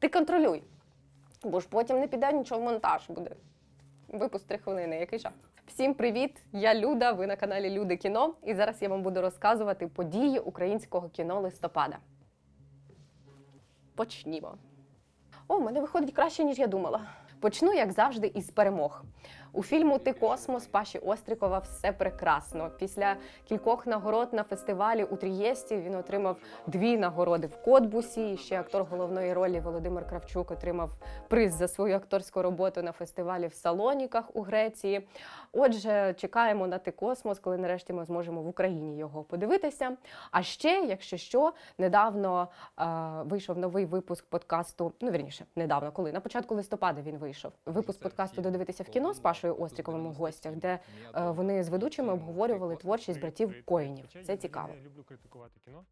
Ти контролюй. Бо ж потім не піде нічого в монтаж буде. Випуск три хвилини, який жах. Всім привіт! Я Люда. Ви на каналі Люди кіно. І зараз я вам буду розказувати події українського кіно листопада. Почнімо. О, в мене виходить краще, ніж я думала. Почну, як завжди, із перемог. У фільму Ти космос Паші Острікова все прекрасно. Після кількох нагород на фестивалі у Трієсті він отримав дві нагороди в Котбусі. І ще актор головної ролі Володимир Кравчук отримав приз за свою акторську роботу на фестивалі в Салоніках у Греції. Отже, чекаємо на Ти космос, коли нарешті ми зможемо в Україні його подивитися. А ще, якщо що, недавно е, вийшов новий випуск подкасту. Ну вірніше, недавно, коли на початку листопада він вийшов. Випуск подкасту Додивитися в кіно з Пашою Остріковим у гостях, де е, вони з ведучими обговорювали творчість братів Коїнів. Це цікаво. Люблю критикувати кіно.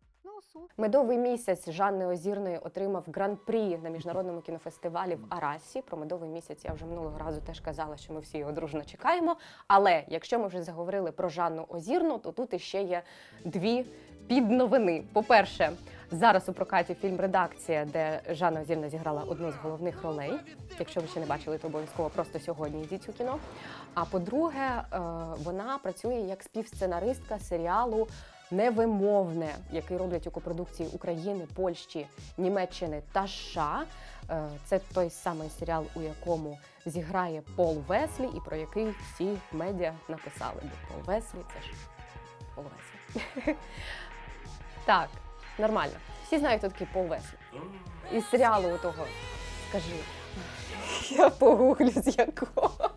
Медовий місяць Жанни Озірної отримав гран-прі на міжнародному кінофестивалі в Арасі. Про медовий місяць я вже минулого разу теж казала, що ми всі його дружно чекаємо. Але якщо ми вже заговорили про Жанну Озірну, то тут іще є дві підновини. По-перше, зараз у прокаті фільм Редакція, де Жанна Озірна зіграла одну з головних ролей. Якщо ви ще не бачили, то обов'язково просто сьогодні йдіть у кіно. А по-друге, е, вона працює як співсценаристка серіалу Невимовне, який роблять у копродукції України, Польщі, Німеччини та США. Е, Це той самий серіал, у якому зіграє Пол Веслі, і про який всі медіа написали. Бо Пол Веслі це ж Пол Веслі. Так, нормально. Всі знають, хто такий Пол Веслі. Із серіалу того. Скажи. Я погуглю з якого.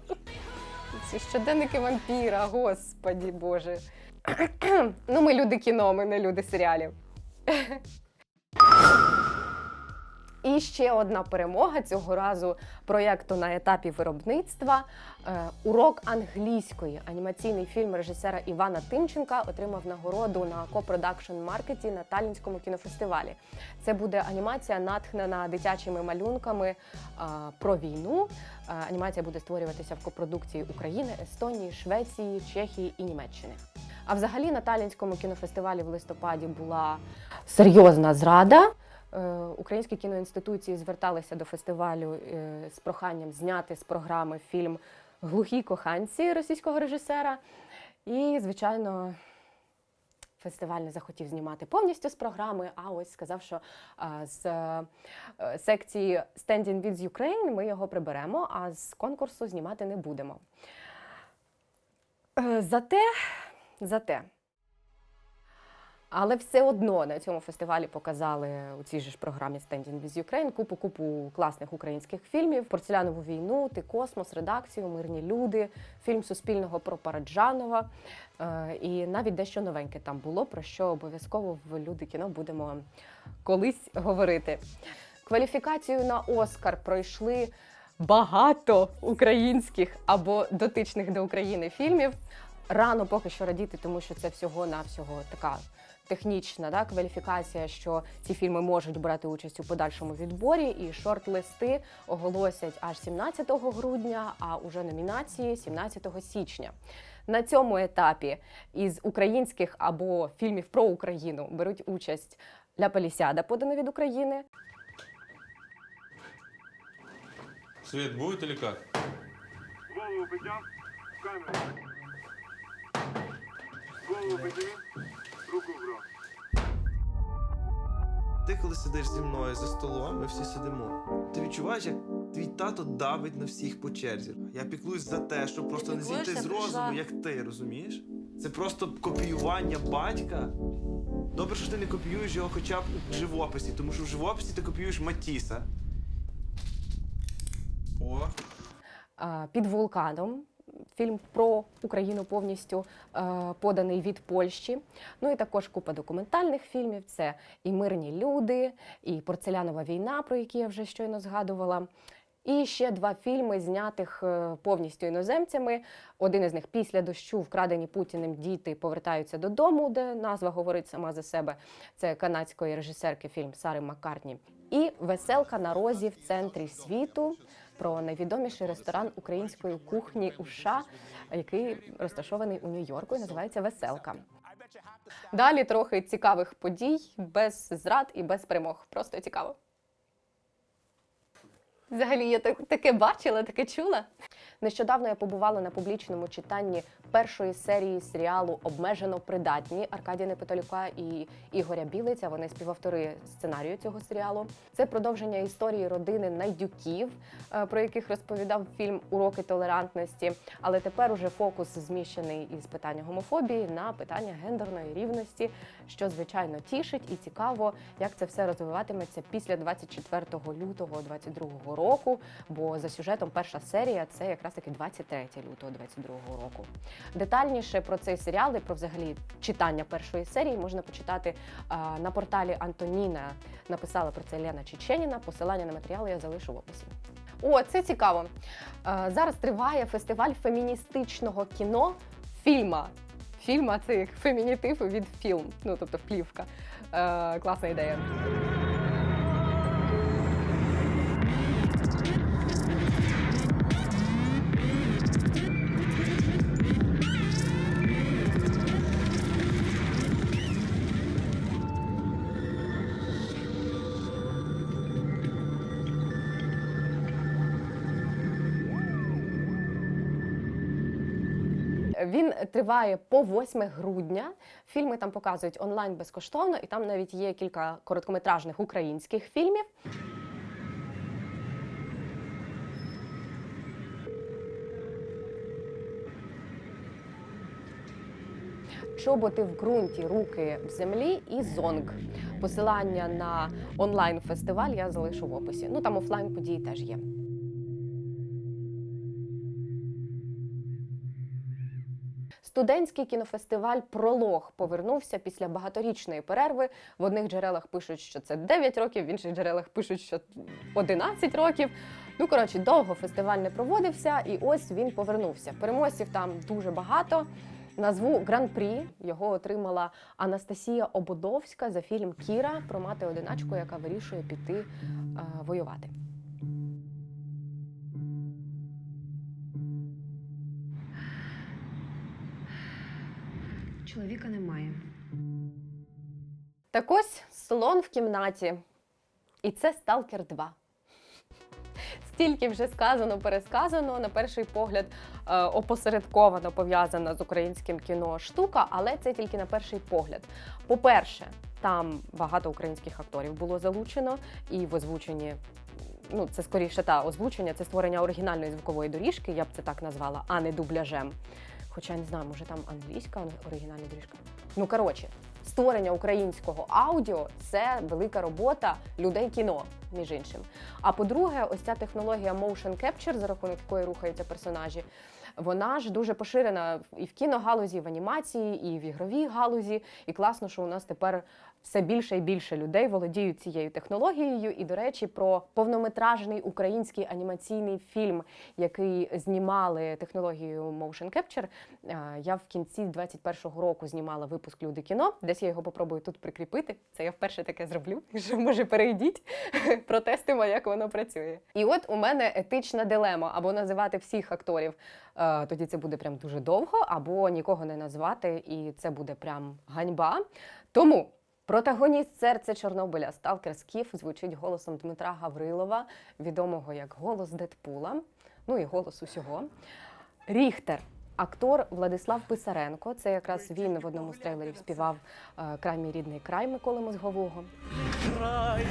Ці щоденники вампіра, господі Боже. ну, ми люди кіно, ми не люди серіалів. І ще одна перемога цього разу проєкту на етапі виробництва. Е, Урок англійської. Анімаційний фільм режисера Івана Тимченка отримав нагороду на копродакшн маркеті на Талінському кінофестивалі. Це буде анімація, натхнена дитячими малюнками е, про війну. Е, Анімація буде створюватися в копродукції України, Естонії, Швеції, Чехії і Німеччини. А взагалі на Талінському кінофестивалі в листопаді була серйозна зрада. Е, Українські кіноінституції зверталися до фестивалю е, з проханням зняти з програми фільм Глухі коханці російського режисера. І, звичайно, фестиваль не захотів знімати повністю з програми, а ось сказав, що з е, секції Standing with Ukraine ми його приберемо, а з конкурсу знімати не будемо. Зате, зате. Але все одно на цьому фестивалі показали у цій же ж програмі Standing with Ukraine купу-купу класних українських фільмів: Порцелянову війну, Ти космос, редакцію, Мирні люди, фільм Суспільного про Параджанова. Е, І навіть дещо новеньке там було, про що обов'язково в люди кіно будемо колись говорити. Кваліфікацію на Оскар пройшли багато українських або дотичних до України фільмів. Рано поки що радіти, тому що це всього-навсього така технічна да, кваліфікація, що ці фільми можуть брати участь у подальшому відборі, і шорт-листи оголосять аж 17 грудня, а уже номінації 17 січня. На цьому етапі із українських або фільмів про Україну беруть участь Ля Палісяда, подана від України, Свет будет или как? Голову поднял, камеру. Голову подними, руку вбрав. Ти коли сидиш зі мною за столом, ми всі сидимо. Ти відчуваєш, як твій тато давить на всіх по черзі. Я піклуюсь за те, щоб просто не зійти піклуєшся, з розуму, прийшла. як ти, розумієш? Це просто копіювання батька. Добре, що ти не копіюєш його хоча б у живописі, тому що в живописі ти копіюєш Матіса. О, а, під вулканом. Фільм про Україну повністю е, поданий від Польщі. Ну і також купа документальних фільмів. Це і мирні люди, і порцелянова війна, про які я вже щойно згадувала. І ще два фільми, знятих е, повністю іноземцями. Один із них після дощу вкрадені Путіним діти повертаються додому, де назва говорить сама за себе. Це канадської режисерки фільм Сари Маккартні. І веселка на розі в центрі світу про найвідоміший ресторан української кухні у США, який розташований у Нью-Йорку і називається Веселка. Далі трохи цікавих подій без зрад і без перемог. Просто цікаво. Взагалі, я так, таке бачила, таке чула. Нещодавно я побувала на публічному читанні першої серії серіалу Обмежено придатні Аркадія Непотолюка і Ігоря Білиця. Вони співавтори сценарію цього серіалу. Це продовження історії родини Найдюків, е, про яких розповідав фільм Уроки толерантності. Але тепер уже фокус зміщений із питання гомофобії на питання гендерної рівності, що звичайно тішить і цікаво, як це все розвиватиметься після 24 лютого 2022 року. Бо за сюжетом перша серія це якраз таки 23 лютого 2022 року. Детальніше про цей серіал і про взагалі читання першої серії можна почитати на порталі Антоніна. Написала про це Лена Чеченіна. Посилання на матеріали я залишу в описі. О, це цікаво. Зараз триває фестиваль феміністичного кіно фільма. Фільма це як фемінітив від фільм, ну тобто плівка. Е, класна ідея. Він триває по 8 грудня. Фільми там показують онлайн безкоштовно, і там навіть є кілька короткометражних українських фільмів. Чоботи в ґрунті, руки в землі і зонг. Посилання на онлайн фестиваль я залишу в описі. Ну там офлайн події теж є. Студентський кінофестиваль Пролог повернувся після багаторічної перерви. В одних джерелах пишуть, що це 9 років, в інших джерелах пишуть, що 11 років. Ну коротше, довго фестиваль не проводився, і ось він повернувся. Переможців там дуже багато. Назву гран-прі його отримала Анастасія Ободовська за фільм Кіра про мати одиначку, яка вирішує піти е, воювати. Чоловіка немає. Так ось слон в кімнаті. І це Сталкер 2. Стільки вже сказано, пересказано, на перший погляд е, опосередковано пов'язана з українським кіно штука, але це тільки на перший погляд. По-перше, там багато українських акторів було залучено, і в озвученні, ну це скоріше та озвучення, це створення оригінальної звукової доріжки, я б це так назвала, а не дубляжем. Хоча не знаю, може там англійська оригінальна доріжка. Ну коротше, створення українського аудіо це велика робота людей кіно, між іншим. А по-друге, ось ця технологія motion capture, за рахунок якої рухаються персонажі, вона ж дуже поширена і в кіногалузі, і в анімації, і в ігровій галузі. І класно, що у нас тепер все більше і більше людей володіють цією технологією. І, до речі, про повнометражний український анімаційний фільм, який знімали технологією motion capture, е, я в кінці 21-го року знімала випуск Люди кіно. Десь я його попробую тут прикріпити. Це я вперше таке зроблю. Що може перейдіть, протестимо, як воно працює. І от у мене етична дилема: або називати всіх акторів, е, тоді це буде прям дуже довго, або нікого не назвати, і це буде прям ганьба. Тому. Протагоніст серця Чорнобиля Сталкер Скіф звучить голосом Дмитра Гаврилова, відомого як голос Дедпула, ну і голос усього. Ріхтер. Актор Владислав Писаренко. Це якраз він в одному з трейлерів співав е, Край мій рідний край Миколи Мозгового. край,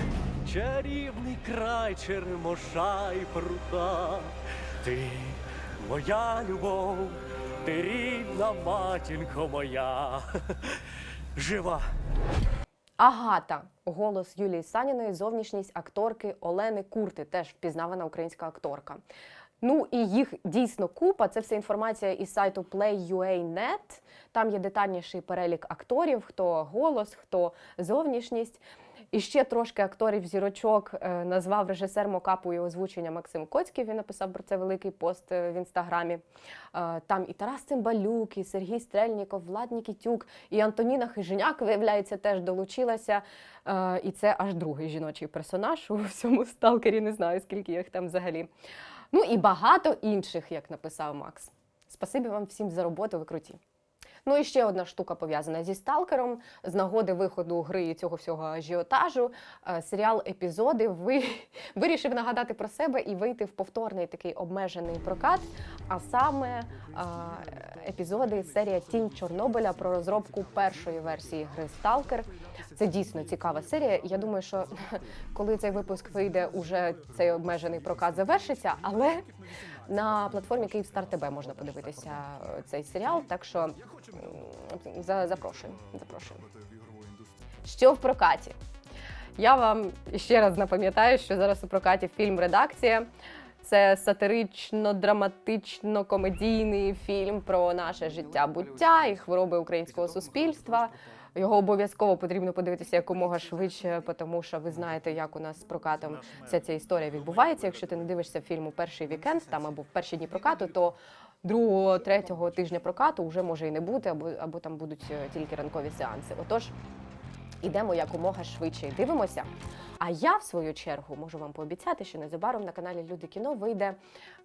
чарівний край черемоша і прута. Ти моя любов, ти рідна матінко моя. Жива. Агата. Голос Юлії Саніної, зовнішність акторки Олени Курти, теж впізнавана українська акторка. Ну і їх дійсно купа. Це вся інформація із сайту Play.ua.net. Там є детальніший перелік акторів, хто голос, хто зовнішність. І ще трошки акторів зірочок е, назвав режисер мокапу і озвучення Максим Коцький. Він написав про це великий пост е, в інстаграмі. Е, Там і Тарас Цимбалюк, і Сергій Стрельніков, Влад Нікітюк, і Антоніна Хиженяк, виявляється, теж долучилася. І це аж другий жіночий персонаж у всьому сталкері. Не знаю, скільки їх там взагалі. Ну і багато інших, як написав Макс. Спасибі вам всім за роботу, ви круті. Ну і ще одна штука пов'язана зі сталкером. З нагоди виходу гри і цього всього ажіотажу. е, Серіал епізоди ви... вирішив нагадати про себе і вийти в повторний такий обмежений прокат. А саме е, епізоди серія Тінь Чорнобиля про розробку першої версії гри Сталкер. Це дійсно цікава серія. Я думаю, що коли цей випуск вийде, уже цей обмежений прокат завершиться, але на платформі Київстар ТБ можна подивитися е, цей серіал. Так що за- запрошую. запрошую. Що в прокаті? Я вам ще раз напам'ятаю, що зараз у прокаті фільм Редакція. Це сатирично-драматично-комедійний фільм про наше життя, буття і хвороби українського суспільства. Його обов'язково потрібно подивитися якомога швидше, тому що ви знаєте, як у нас з прокатом вся ця історія відбувається. Якщо ти не дивишся фільм у перший вікенд, там або в перші дні прокату, то другого, третього тижня прокату вже може і не бути, або, або там будуть е, тільки ранкові сеанси. Отож, ідемо якомога швидше і дивимося. А я, в свою чергу, можу вам пообіцяти, що незабаром на каналі Люди кіно вийде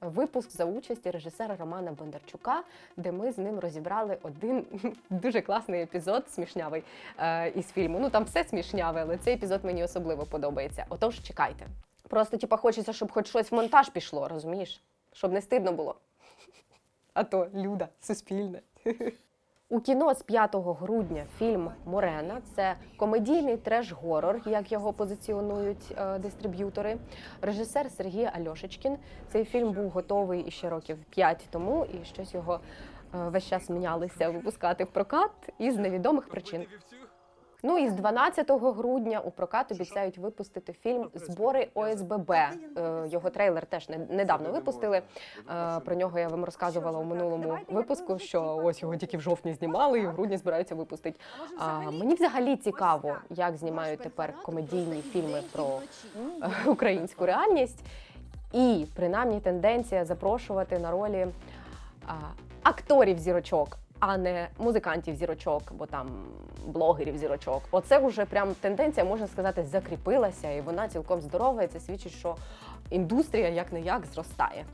випуск за участі режисера Романа Бондарчука, де ми з ним розібрали один дуже класний епізод, смішнявий е, із фільму. Ну там все смішняве, але цей епізод мені особливо подобається. Отож, чекайте. Просто типа хочеться, щоб хоч щось в монтаж пішло, розумієш? Щоб не стидно було. А то люда, суспільне. У кіно з 5 грудня фільм Морена це комедійний треш-горор, як його позиціонують е, дистриб'ютори. Режисер Сергій Альошечкін. Цей фільм був готовий іще років 5 тому, і щось його е, весь час мінялися випускати в прокат із невідомих причин. Ну і з 12 грудня у прокат обіцяють випустити фільм Збори ОСББ. Е, Його трейлер теж не- недавно випустили. Е, Про нього я вам розказувала у минулому випуску, що ось його тільки в жовтні знімали, і в грудні збираються випустити. А мені взагалі цікаво, як знімають тепер комедійні фільми про українську реальність. І принаймні тенденція запрошувати на ролі акторів зірочок, а не музикантів зірочок, або там блогерів зірочок. Оце вже прям тенденція, можна сказати, закріпилася, і вона цілком здорова. І це свідчить, що індустрія як не як зростає.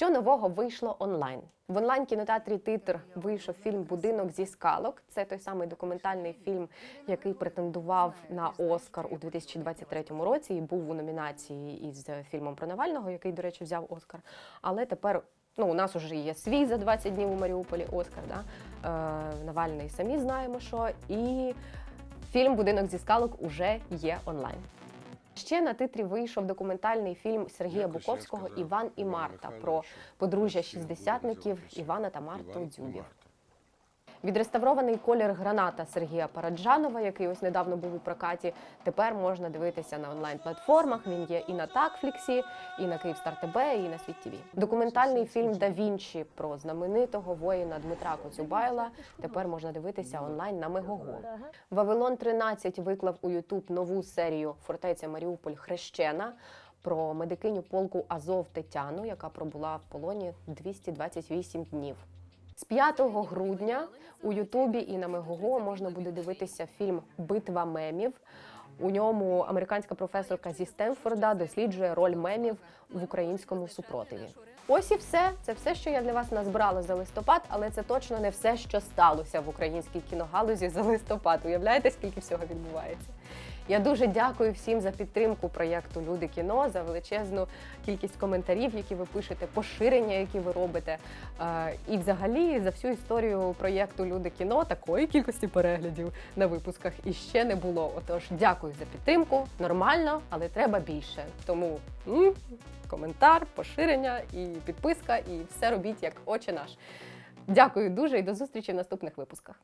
Що нового вийшло онлайн? В онлайн кінотеатрі Титр вийшов фільм Будинок зі скалок. Це той самий документальний фільм, який претендував на Оскар у 2023 році і був у номінації із фільмом про Навального, який, до речі, взяв Оскар. Але тепер ну, у нас вже є свій за 20 днів у Маріуполі Оскар. Да? Е, Навальний самі знаємо, що і фільм Будинок зі скалок уже є онлайн. Ще на титрі вийшов документальний фільм Сергія Буковського Іван і Марта про подружжя шістдесятників Івана та Марту Дзюбів. Відреставрований колір граната Сергія Параджанова, який ось недавно був у прокаті, тепер можна дивитися на онлайн-платформах. Він є і на Такфліксі, і на Київстар ТБ, і на Світ ТВ. Документальний фільм Да Вінчі про знаменитого воїна Дмитра Коцюбайла тепер можна дивитися онлайн на Мегого. Вавилон 13 виклав у Ютуб нову серію Фортеця Маріуполь Хрещена. Про медикиню полку Азов Тетяну, яка пробула в полоні 228 днів. З 5 грудня у Ютубі і на Мегого можна буде дивитися фільм Битва мемів. У ньому американська професорка зі Стенфорда досліджує роль мемів в українському супротиві. Ось і все. Це все, що я для вас назбирала за листопад, але це точно не все, що сталося в українській кіногалузі за листопад. Уявляєте, скільки всього відбувається? Я дуже дякую всім за підтримку проєкту Люди кіно, за величезну кількість коментарів, які ви пишете, поширення, які ви робите. Е, І взагалі за всю історію проєкту Люди кіно такої кількості переглядів на випусках іще не було. Отож, дякую за підтримку. Нормально, але треба більше. Тому коментар, поширення і підписка, і все робіть як очі наш. Дякую дуже і до зустрічі в наступних випусках.